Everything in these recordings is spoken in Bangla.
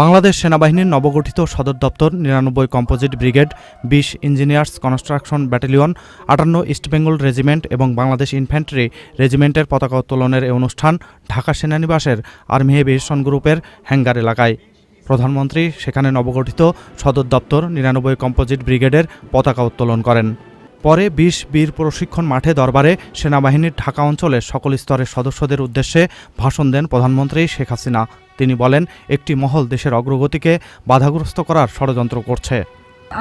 বাংলাদেশ সেনাবাহিনীর নবগঠিত সদর দপ্তর নিরানব্বই কম্পোজিট ব্রিগেড, বিশ ইঞ্জিনিয়ার্স কনস্ট্রাকশন ব্যাটালিয়ন, আটান্ন ইস্টবেঙ্গল রেজিমেন্ট এবং বাংলাদেশ ইনফ্যান্ট্রি রেজিমেন্টের পতাকা উত্তোলনের এই অনুষ্ঠান ঢাকা সেনানিবাসের আর্মি এভিয়েশন গ্রুপের হ্যাঙ্গার এলাকায়। প্রধানমন্ত্রী সেখানে নবগঠিত সদর দপ্তর নিরানব্বই কম্পোজিট ব্রিগেডের পতাকা উত্তোলন করেন। পরে বিশ বীর প্রশিক্ষণ মাঠে দরবারে সেনাবাহিনীর ঢাকা অঞ্চলের সকল স্তরের সদস্যদের উদ্দেশ্যে ভাষণ দেন প্রধানমন্ত্রী শেখ হাসিনা। তিনি বলেন, একটি মহল দেশের অগ্রগতিকে বাধাগ্রস্ত করার ষড়যন্ত্র করছে।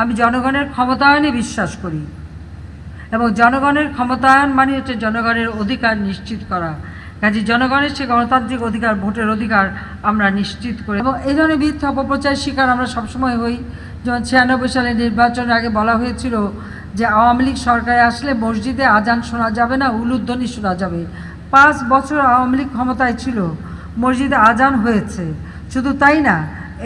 আমি জনগণের ক্ষমতায়নে বিশ্বাস করি এবং জনগণের ক্ষমতায়ন মানে হচ্ছে জনগণের অধিকার নিশ্চিত করা। কাজে জনগণের সে গণতান্ত্রিক অধিকার, ভোটের অধিকার আমরা নিশ্চিত করি এবং এই ধরনের মিথ্যা অপপ্রচার শিকার আমরা সবসময় হই। যেমন ছিয়ানব্বই সালে নির্বাচনের আগে বলা হয়েছিল যে আওয়ামী লীগ সরকারে আসলে মসজিদে আজান শোনা যাবে না, উলুধ্বনি শোনা যাবে। পাঁচ বছর আওয়ামী লীগ ক্ষমতায় ছিল। মসজিদে আজান হয়েছে। শুধু তাই না,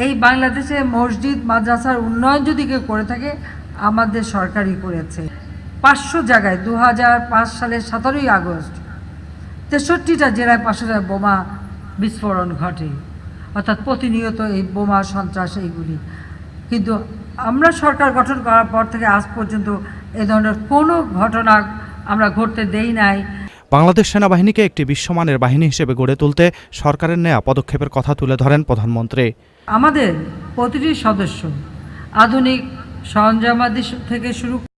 এই বাংলাদেশে মসজিদ, মাদ্রাসার উন্নয়ন যদি কেউ করে থাকে, আমাদের সরকারই করেছে। পাঁচশো জায়গায় দু সালের সতেরোই আগস্ট, তেষট্টিটা জেলায় পাঁচশো জায়গায় বোমা বিস্ফোরণ ঘটে। অর্থাৎ প্রতিনিয়ত এই বোমা সন্ত্রাস এইগুলি। কিন্তু আমরা সরকার গঠন করার পর থেকে আজ পর্যন্ত এ ধরনের কোনো ঘটনা আমরা ঘটতে দেই নাই। বাংলাদেশ সেনাবাহিনীকে একটি বিশ্বমানের বাহিনী হিসেবে গড়ে তুলতে সরকারের নেয়া পদক্ষেপের কথা তুলে ধরেন প্রধানমন্ত্রী। আমাদের প্রতিটি সদস্য আধুনিক সরঞ্জামাদি থেকে শুরু